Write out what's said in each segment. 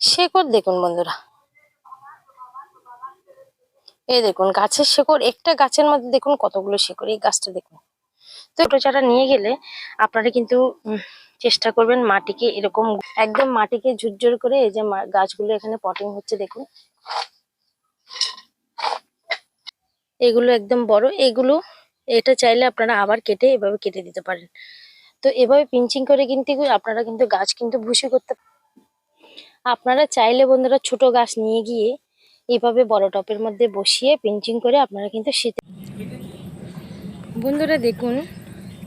শেকড় দেখুন বন্ধুরা। এই দেখুন, গাছের শেকড়, একটা গাছের মধ্যে দেখুন কতগুলো শেকড়, এই গাছটা দেখুন। তো ছোটো চারা নিয়ে গেলে আপনারা কিন্তু চেষ্টা করবেন মাটিকে এরকম, একদম মাটিকে ঝুরঝুর করে এই যে গাছগুলো এখানে পটিং হচ্ছে দেখুন। এগুলো একদম বড়, এগুলো, এটা চাইলে আপনারা আবার কেটে এভাবে কেটে দিতে পারেন। তো এভাবে পিঞ্চিং করে কিন্তু, আপনারা কিন্তু গাছ কিন্তু ভুসি করতে আপনারা চাইলে বন্ধুরা ছোট গাছ নিয়ে গিয়ে এভাবে বড় টপের মধ্যে বসিয়ে পিঞ্চিং করে আপনারা কিন্তু শীতে বন্ধুরা দেখুন,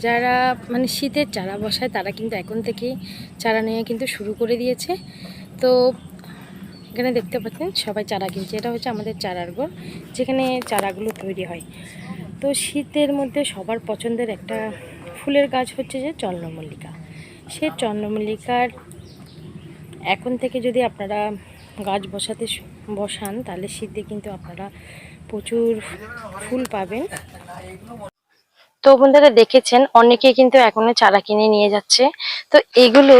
যারা মানে শীতের চারা বসায় তারা কিন্তু এখন থেকেই চারা নিয়ে কিন্তু শুরু করে দিয়েছে। তো এখানে দেখতে পাচ্ছেন সবাই চারা কিনছে। এটা হচ্ছে আমাদের চারার ঘর, যেখানে চারাগুলো তৈরি হয়। তো শীতের মধ্যে সবার পছন্দের একটা ফুলের গাছ হচ্ছে যে চন্দ্রমল্লিকা। সে চন্দ্রমল্লিকার এখন থেকে যদি আপনারা গাছ বসাতে বসান, তাহলে শীতে কিন্তু আপনারা প্রচুর ফুল পাবেন। তো বন্ধুরা দেখেছেন অনেকে কিন্তু এখনও চারা কিনে নিয়ে যাচ্ছে। তো এগুলো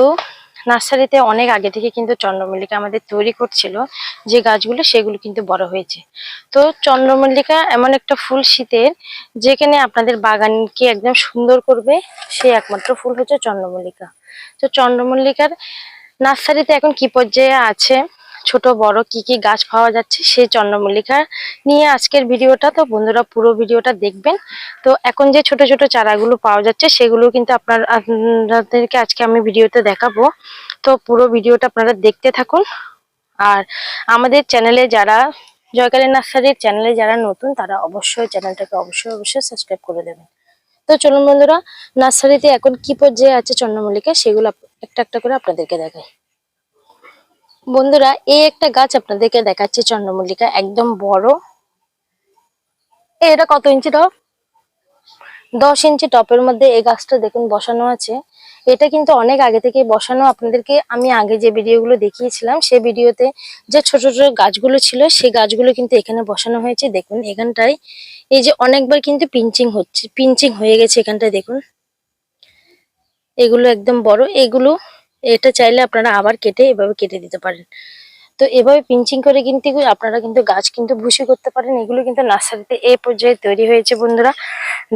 নার্সারিতে অনেক আগে থেকে কিন্তু চন্দ্রমল্লিকা আমাদের তৈরি করছিল। যে গাছগুলো, সেগুলো কিন্তু বড় হয়েছে। তো চন্দ্রমল্লিকা এমন একটা ফুল শীতের, যেখানে আপনাদের বাগানকে একদম সুন্দর করবে। সেই একমাত্র ফুল হচ্ছে চন্দ্রমল্লিকা। তো চন্দ্রমল্লিকার নার্সারিতে এখন কি পর্যায়ে আছে? ছোট, বড় কি কি গাছ পাওয়া যাচ্ছে? সেই চন্দ্রমল্লিকা নিয়ে আজকের ভিডিওটা। তো বন্ধুরা, পুরো ভিডিওটা দেখবেন। তো এখন যে ছোট ছোট চারাগুলো পাওয়া যাচ্ছে, সেগুলো কিন্তু আপনার, আপনাদেরকে আজকে আমি ভিডিওতে দেখাবো। তো পুরো ভিডিওটা আপনারা দেখতে থাকুন। আর আমাদের চ্যানেলে যারা, জয়কালী নার্সারির চ্যানেলে যারা নতুন, তারা অবশ্যই চ্যানেলটাকে অবশ্যই অবশ্যই সাবস্ক্রাইব করে দেবেন। তো চলুন বন্ধুরা, নার্সারিতে এখন কি পর্যায়ে আছে চন্দ্রমল্লিকা? সেগুলো একটা একটা করে আপনাদেরকে দেখাই। বন্ধুরা, এই একটা গাছ আপনাদেরকে দেখাচ্ছি চন্দ্রমল্লিকা, একদম বড়। এটা কত ইঞ্চি টপ? দশ ইঞ্চি টপের মধ্যে এই গাছটা দেখুন বসানো আছে। এটা কিন্তু অনেক আগে থেকে বসানো। আপনাদেরকে আমি আগে যে ভিডিওগুলো দেখিয়েছিলাম সেই ভিডিওতে যে ছোট ছোট গাছগুলো ছিল, সেই গাছগুলো কিন্তু এখানে বসানো হয়েছে। দেখুন, এখানটায় এই যে অনেকবার কিন্তু পিঞ্চিং হচ্ছে, পিঞ্চিং হয়ে গেছে এখানটায় দেখুন। এগুলো একদম বড়। এগুলো, এটা চাইলে আপনারা আবার কেটে এভাবে কেটে দিতে পারেন। তো এভাবে পিঞ্চিং করে কিন্তু আপনারা কিন্তু গাছ কিন্তু ভুসি করতে পারেন। এগুলো কিন্তু নার্সারিতে এ পর্যায়ে তৈরি হয়েছে বন্ধুরা।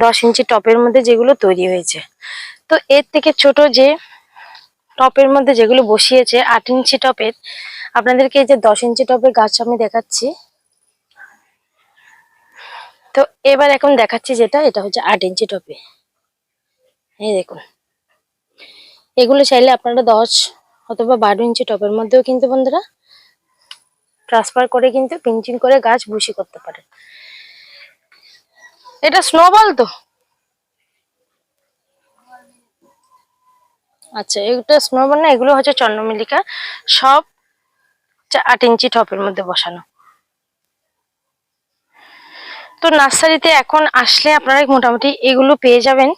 দশ ইঞ্চি টপের মধ্যে যেগুলো তৈরি হয়েছে। তো এর থেকে ছোট যে টপের মধ্যে যেগুলো বসিয়েছে, আট ইঞ্চি টপের, আপনাদেরকে এই যে দশ ইঞ্চি টপের গাছ আমি দেখাচ্ছি। তো এবার এখন দেখাচ্ছি যেটা, এটা হচ্ছে আট ইঞ্চি টপে। এই দেখুন। এগুলো চাইলে আপনারা দশ অথবা বারো ইঞ্চি টপের মধ্যেও কিন্তু বন্ধুরা। ট্রান্সফার করে কিন্তু পিঞ্চিং করে গাছ ভুসি করতে পারেন। এটা স্নোবল তো? আচ্ছা এগুলো স্নোবল না, এগুলো হচ্ছে চন্দ্রমল্লিকা। সব আট ইঞ্চি টপের মধ্যে বসানো। তো নার্সারিতে এখন আসলে আপনারা মোটামুটি এগুলো পেয়ে যাবেন।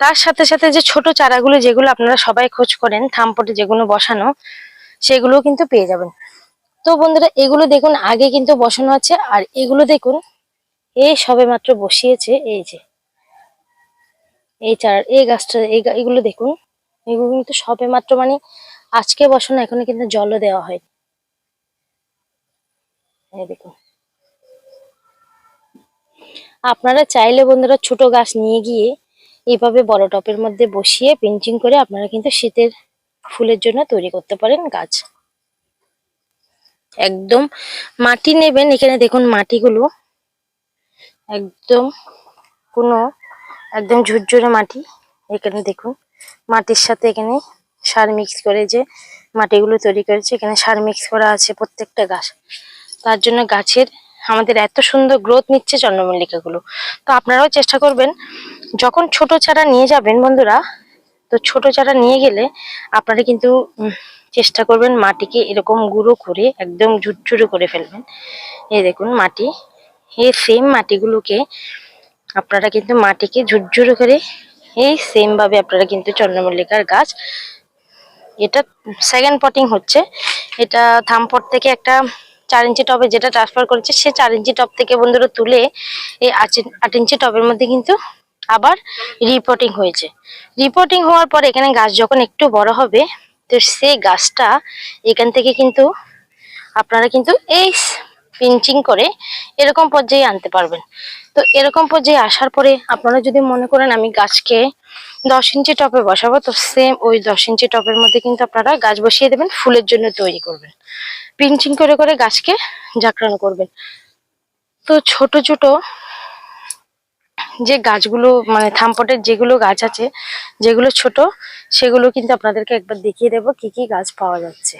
তার সাথে সাথে যে ছোট চারাগুলো যেগুলো আপনারা সবাই খোঁজ করেন, থামপটে যেগুলো বসানো সেগুলো কিন্তু পেয়ে যাবেন। তো বন্ধুরা, এগুলো দেখুন, আগে কিন্তু বসানো আছে, আর এগুলো দেখুন এই সবে মাত্র বসিয়েছে, এই যে। এই চারা, এই গাছটা এগুলো দেখুন, এগুলো কিন্তু সবে মাত্র মানে আজকে বসানো, এখনও কিন্তু জলও দেওয়া হয় এই দেখুন। আপনারা চাইলে বন্ধুরা ছোট গাছ নিয়ে গিয়ে এইভাবে বড় টপের মধ্যে বসিয়ে পেন্টিং করে আপনারা কিন্তু শীতের ফুলের জন্য তৈরি করতে পারেন গাছ। একদম মাটি নেবেন, এখানে দেখুন মাটিগুলো। একদম কোনো একদম ঝুরঝুরে মাটি, এখানে দেখুন মাটির সাথে এখানে সার মিক্স করে যে মাটিগুলো তৈরি করেছে, এখানে সার মিক্স করা আছে প্রত্যেকটা গাছ। তার জন্য গাছের আমাদের এত সুন্দর গ্রোথ নিচ্ছে চন্দ্রমল্লিকাগুলো। তো আপনারাও চেষ্টা করবেন, যখন ছোট চারা নিয়ে যাবেন বন্ধুরা, তো ছোট চারা নিয়ে গেলে আপনারা কিন্তু চেষ্টা করবেন মাটিকে এরকম গুঁড়ো করে একদম ঝুরঝুরে করে ফেলবেন। এই দেখুন মাটি এই সেম মাটিগুলোকে আপনারা কিন্তু মাটিকে ঝুরঝুরে করে এই সেম ভাবে আপনারা কিন্তু চন্দ্রমল্লিকার গাছ, এটা সেকেন্ড পটিং হচ্ছে। এটা থামপট থেকে একটা চার ইঞ্চি টবে যেটা ট্রান্সফার করেছে, সে চার ইঞ্চি টব থেকে বন্ধুরা তুলে এই আট ইঞ্চি টবের মধ্যে কিন্তু আবার রিপোর্টিং হয়েছে। রিপোর্টিং হওয়ার পর এখানে গাছ যখন একটু বড় হবে, তো সেই গাছটা এখান থেকে কিন্তু আপনারা কিন্তু এই পিঞ্চিং করে এরকম পর্যায়ে আনতে পারবেন। তো এরকম পর্যায়ে আসার পরে আপনারা যদি মনে করেন আমি গাছকে দশ ইঞ্চি টপে বসাবো, তো সেম ওই দশ ইঞ্চি টপের মধ্যে কিন্তু আপনারা গাছ বসিয়ে দেবেন, ফুলের জন্য তৈরি করবেন। পিঞ্চিং করে করে গাছকে জাকড়ানো করবেন। তো ছোট ছোট যে গাছগুলো মানে থামপটের যেগুলো গাছ আছে, যেগুলো ছোট, সেগুলো কিন্তু আপনাদেরকে একবার দেখিয়ে দেবো কি কি গাছ পাওয়া যাচ্ছে।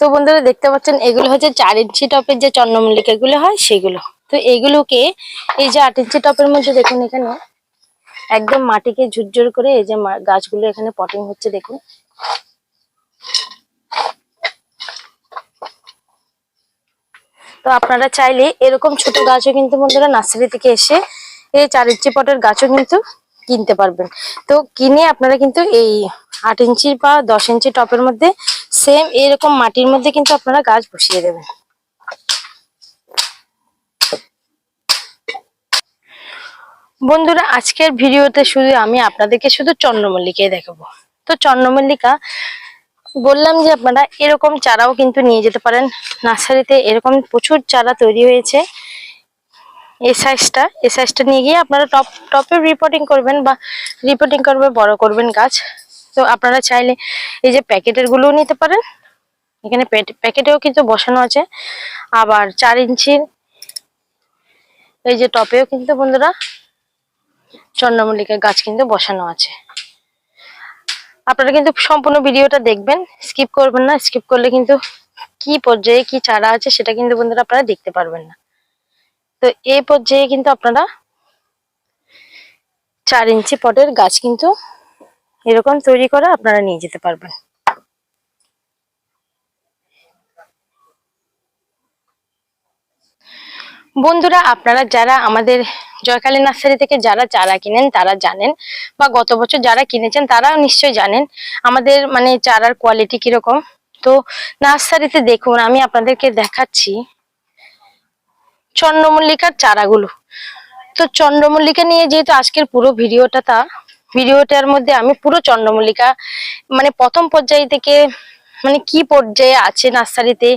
তো বন্ধুরা দেখতে পাচ্ছেন, এগুলো হচ্ছে চার ইঞ্চি টপের যে চন্দ্রমল্লিকা এগুলো হয়, সেগুলো। তো এগুলোকে এই যে আট ইঞ্চি টপের মধ্যে দেখুন এখানে, একদম মাটিকে ঝুরঝুর করে এই যে গাছগুলো এখানে পটিং হচ্ছে দেখুন। তো আপনারা চাইলে এরকম ছোট গাছও কিন্তু বন্ধুরা নার্সারি থেকে এসে এই চার ইঞ্চি পটের গাছও কিন্তু কিনতে পারবেন। তো কিনে আপনারা কিন্তু এই আট ইঞ্চি বা দশ ইঞ্চি টপের মধ্যে সেম এরকম মাটির মধ্যে কিন্তু আপনারা গাছ বসিয়ে দেবেন। বন্ধুরা, আজকের ভিডিওতে শুধু আমি আপনাদেরকে শুধু চন্দ্রমল্লিকাই দেখাবো। তো চন্দ্রমল্লিকা বললাম যে আপনারা এরকম চারাও কিন্তু নিয়ে যেতে পারেন। নার্সারিতে এরকম প্রচুর চারা তৈরি হয়েছে। এই সাইজটা এই সাইজটা নিয়ে গিয়ে আপনারা টপ টপে রিপোর্টিং করবেন বা রিপোর্টিং করবে, বড় করবেন গাছ। তো আপনারা চাইলে এই যে প্যাকেটের গুলোও নিতে পারেন। এখানে প্যাকেটেও কিন্তু বসানো আছে। আবার চার ইঞ্চির এই যে টপেও কিন্তু বন্ধুরা চন্দ্রমল্লিকা গাছ কিন্তু বসানো আছে। আপনারা কিন্তু সম্পূর্ণ ভিডিওটা দেখবেন স্কিপ করবেন না স্কিপ করলে কিন্তু কি পর্যায়ে কি চারা আছে সেটা কিন্তু বন্ধুরা আপনারা দেখতে পারবেন না। তো এই পর্যায়ে কিন্তু আপনারা চার ইঞ্চি পটের গাছ কিন্তু এরকম তৈরি করে আপনারা নিয়ে যেতে পারবেন। বন্ধুরা, আপনারা যারা আমাদের জয়কালী নার্সারি থেকে যারা চারা কিনেন, তারা জানেন, বা গত বছর যারা কিনেছেন, তারাও নিশ্চয়ই জানেন আমাদের মানে চারার কোয়ালিটি কীরকম। তো নার্সারিতে দেখুন, আমি আপনাদেরকে দেখাচ্ছি চন্দ্রমল্লিকার চারাগুলো। তো চন্দ্রমল্লিকা নিয়ে যেহেতু আজকের পুরো ভিডিওটা তা, ভিডিওটার মধ্যে আমি পুরো চন্দ্রমল্লিকা মানে প্রথম পর্যায় থেকে মানে কি পর্যায়ে আছে নার্সারিতে?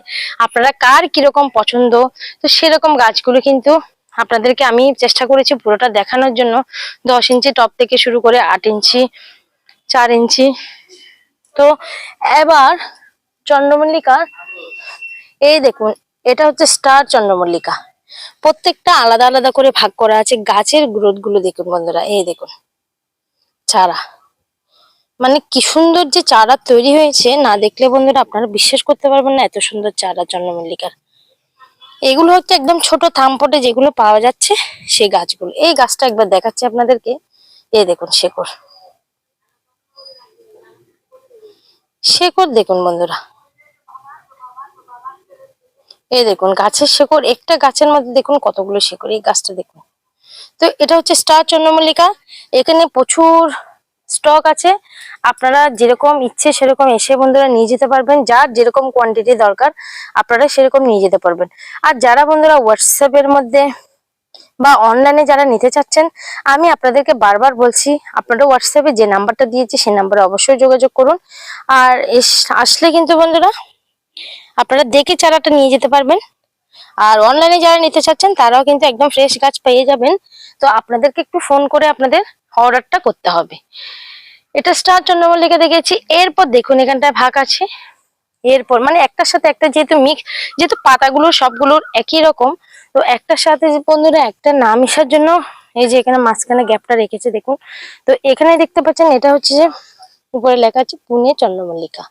আপনারা কার কীরকম পছন্দ? তো সেরকম গাছগুলো কিন্তু আপনাদেরকে আমি চেষ্টা করেছি পুরোটা দেখানোর জন্য। দশ ইঞ্চি টপ থেকে শুরু করে আট ইঞ্চি, চার ইঞ্চি। তো এবার চন্দ্রমল্লিকার এই দেখুন, এটা হচ্ছে স্টার চন্দ্রমল্লিকা। প্রত্যেকটা আলাদা আলাদা করে ভাগ করা আছে। গাছের গ্রোথগুলো দেখুন বন্ধুরা, এই দেখুন, চারা। মানে কি সুন্দর যে চারা তৈরি হয়েছে, না দেখলে বন্ধুরা আপনারা বিশ্বাস করতে পারবেন না এত সুন্দর চারা চন্দ্রমল্লিকার। এগুলো হচ্ছে একদম ছোট থামপটে যেগুলো পাওয়া যাচ্ছে, সেই গাছগুলো। এই গাছটা একবার দেখাচ্ছি আপনাদেরকে। এই দেখুন শেকড়। শেকড় দেখুন বন্ধুরা। এই দেখুন গাছের শেকড়, একটা গাছের মধ্যে দেখুন কতগুলো শেকড়, এই গাছটা দেখুন। তো এটা হচ্ছে স্টার চন্দ্রমল্লিকা। এখানে প্রচুর স্টক আছে, আপনারা যেরকম ইচ্ছে সেরকম এসে বন্ধুরা নিয়ে যেতে পারবেন। যার যেরকম কোয়ান্টিটি দরকার, আপনারা সেরকম নিয়ে যেতে পারবেন। আর যারা বন্ধুরা হোয়াটসঅ্যাপের মধ্যে বা অনলাইনে যারা নিতে চাচ্ছেন, আমি আপনাদেরকে বারবার বলছি, আপনারা হোয়াটসঅ্যাপে যে নাম্বারটা দিয়েছি সেই নাম্বারে অবশ্যই যোগাযোগ করুন। আর আসলে কিন্তু বন্ধুরা, আপনারা দেখে চারাটা নিয়ে যেতে পারবেন। আর অনলাইনে যারা নিতে চাচ্ছেন, তারাও কিন্তু একদম ফ্রেশ গাছ পেয়ে যাবেন। তো আপনাদেরকে একটু ফোন করে আপনাদের অর্ডারটা করতে হবে। এটা স্টার চন্দ্রমল্লিকা দেখেছি এরপর দেখুন, এখানটায় ভাগ আছে। এরপর মানে একটার সাথে একটা যেহেতু মিক্স যেহেতু পাতাগুলো সবগুলোর একই রকম, তো একটার সাথে বন্ধুরা একটা না মিশার জন্য এই যে এখানে মাঝখানে গ্যাপটা রেখেছে, দেখুন। তো এখানে দেখতে পাচ্ছেন, এটা হচ্ছে যে উপরে লেখা আছে, পুনে চন্দ্রমল্লিকা।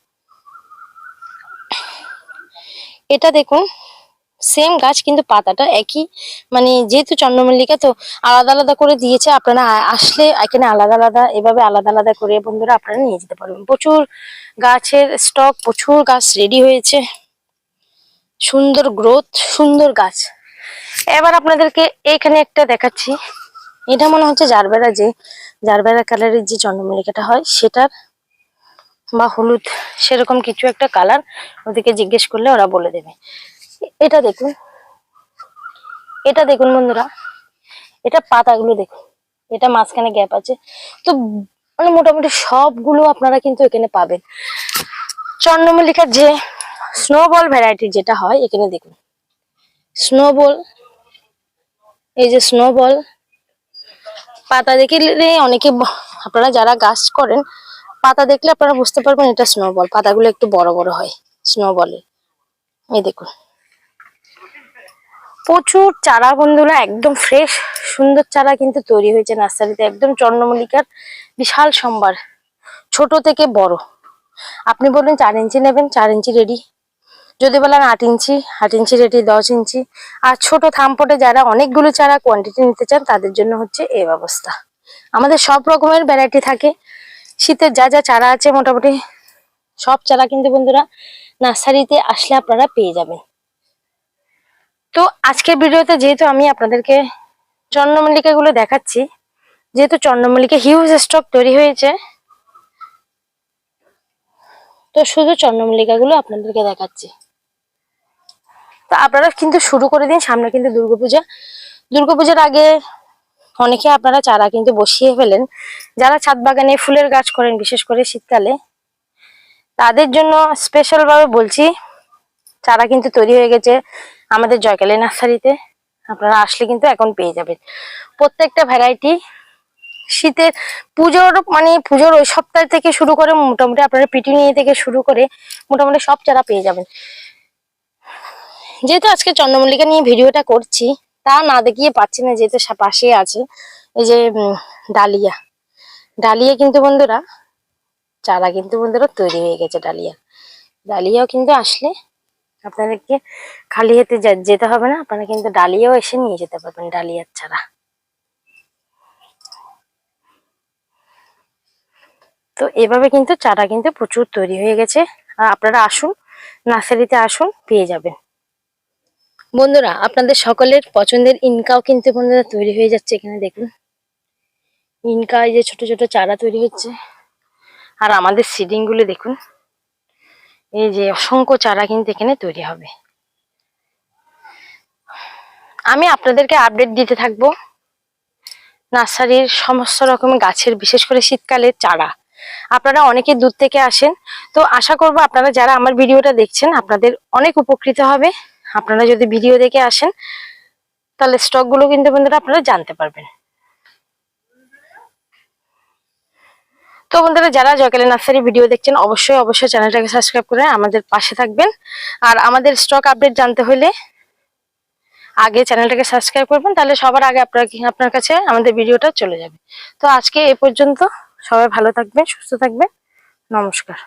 এটা দেখুন সেম গাছ, কিন্তু পাতাটা একই। মানে যেহেতু চন্দ্রমল্লিকা, তো আলাদা আলাদা করে দিয়েছে। আপনারা আসলে এখানে আলাদা আলাদা, এভাবে আলাদা আলাদা করে বন্ধুরা আপনারা নিয়ে যেতে পারবেন। প্রচুর গাছের স্টক প্রচুর গাছ রেডি হয়েছে। সুন্দর গ্রোথ সুন্দর গাছ। এবার আপনাদেরকে এখানে একটা দেখাচ্ছি। এটা মনে হচ্ছে জারবেরা যে, জারবেরা কালারের যে চন্দ্রমল্লিকাটা হয়, সেটার বা হলুদ, সেরকম কিছু একটা কালার ওদেরকে জিজ্ঞেস করলে ওরা বলে দেবে। এটা দেখুন। এটা দেখুন বন্ধুরা। এটা পাতাগুলো দেখুন। এটা মাঝখানে গ্যাপ আছে। তো মানে মোটামুটি সবগুলো আপনারা কিন্তু এখানে পাবেন। চন্দ্রমল্লিকার যে স্নোবল ভ্যারাইটি যেটা হয়, এখানে দেখুন। স্নোবল এই যে স্নোবল পাতা দেখলে অনেকে আপনারা যারা গাছ করেন, পাতা দেখলে আপনারা বুঝতে পারবেন এটা স্নোবল পাতাগুলো একটু বড় বড় হয় স্নোবলে এই দেখুন। প্রচুর চারা বন্ধুরা, একদম ফ্রেশ সুন্দর চারা কিন্তু তৈরি হয়েছে নার্সারিতে, একদম চন্দ্রমল্লিকার বিশাল সম্ভার, ছোট থেকে বড়। আপনি বলুন চার ইঞ্চি নেবেন, চার ইঞ্চি রেডি যদি বলেন আট ইঞ্চি আট ইঞ্চি রেডি দশ ইঞ্চি। আর ছোট থামপটে যারা অনেকগুলো চারা কোয়ান্টিটি নিতে চান, তাদের জন্য হচ্ছে এই ব্যবস্থা। আমাদের সব রকমের ভ্যারাইটি থাকে। শীতের যা যা চারা আছে মোটামুটি, সব চারা কিন্তু বন্ধুরা নার্সারিতে আসলে আপনারা পেয়ে যাবেন। তো আজকের ভিডিওতে যেহেতু আমি আপনাদেরকে চন্দ্রমল্লিকাগুলো দেখাচ্ছি, যেহেতু চন্দ্রমল্লিকা হিউজ স্টক তৈরি হয়েছে, তো শুধু চন্দ্রমল্লিকাগুলো আপনাদেরকে দেখাচ্ছি। তো আপনারা কিন্তু শুরু করে দিন, সামনে কিন্তু দুর্গাপূজা। দুর্গাপূজার আগে অনেকে আপনারা চারা কিন্তু বসিয়ে ফেলেন। যারা ছাদ বাগানে ফুলের গাছ করেন, বিশেষ করে শীতকালে, তাদের জন্য স্পেশালভাবে বলছি, চারা কিন্তু তৈরি হয়ে গেছে। আমাদের জয়কালী নার্সারিতে আপনারা আসলে কিন্তু এখন পেয়ে যাবেন। প্রত্যেকটা ভ্যারাইটি শীতের পুজোর মানে পুজোর ওই সপ্তাহ থেকে শুরু করে মোটামুটি আপনারা পিটুনিয়া থেকে শুরু করে মোটামুটি সব চারা পেয়ে যাবেন। যেহেতু আজকে চন্দ্রমল্লিকা নিয়ে ভিডিওটা করছি, তা না দেখিয়ে পাচ্ছি না যেহেতু পাশে আছে এই যে ডালিয়া। ডালিয়া কিন্তু বন্ধুরা, চারা কিন্তু বন্ধুরা তৈরি হয়ে গেছে ডালিয়া। ডালিয়াও কিন্তু আসলে আপনাদেরকে খালি হাতে যেতে হবে না, আপনারা কিন্তু ডালিয়াও এসে নিয়ে যেতে পারবেন ডালিয়ার চারা তো এভাবে কিন্তু চারা কিন্তু প্রচুর তৈরি হয়ে গেছে। আর আপনারা আসুন, নার্সারিতে আসুন, পেয়ে যাবেন। বন্ধুরা, আপনাদের সকলের পছন্দের ইনকাও কিন্তু বন্ধুরা তৈরি হয়ে যাচ্ছে এখানে, দেখুন। ইনকা এই যে ছোট ছোট চারা তৈরি হচ্ছে। আর আমাদের সিডিংগুলো দেখুন। এই যে অসংখ্য চারা কিন্তু এখানে তৈরি হবে। আমি আপনাদেরকে আপডেট দিতে থাকব। নার্সারির সমস্ত রকমের গাছের, বিশেষ করে শীতকালের চারা। আপনারা অনেকে দূর থেকে আসেন। তো আশা করব আপনারা যারা আমার ভিডিওটা দেখছেন, আপনাদের অনেক উপকৃত হবে। আপনারা যদি ভিডিও দেখে আসেন, তাহলে স্টকগুলো কিন্তু বন্ধুরা আপনারা জানতে পারবেন। তো বন্ধুরা, যারা জয়কালী নার্সারি ভিডিও দেখছেন, অবশ্যই অবশ্যই চ্যানেলটাকে সাবস্ক্রাইব করে আমাদের পাশে থাকবেন। আর আমাদের স্টক আপডেট জানতে হলে আগে চ্যানেলটাকে সাবস্ক্রাইব করবেন, তাহলে সবার আগে আপনার আপনার কাছে আমাদের ভিডিওটা চলে যাবে। তো আজকে এ পর্যন্ত সবাই ভালো থাকবেন, সুস্থ থাকবেন। নমস্কার।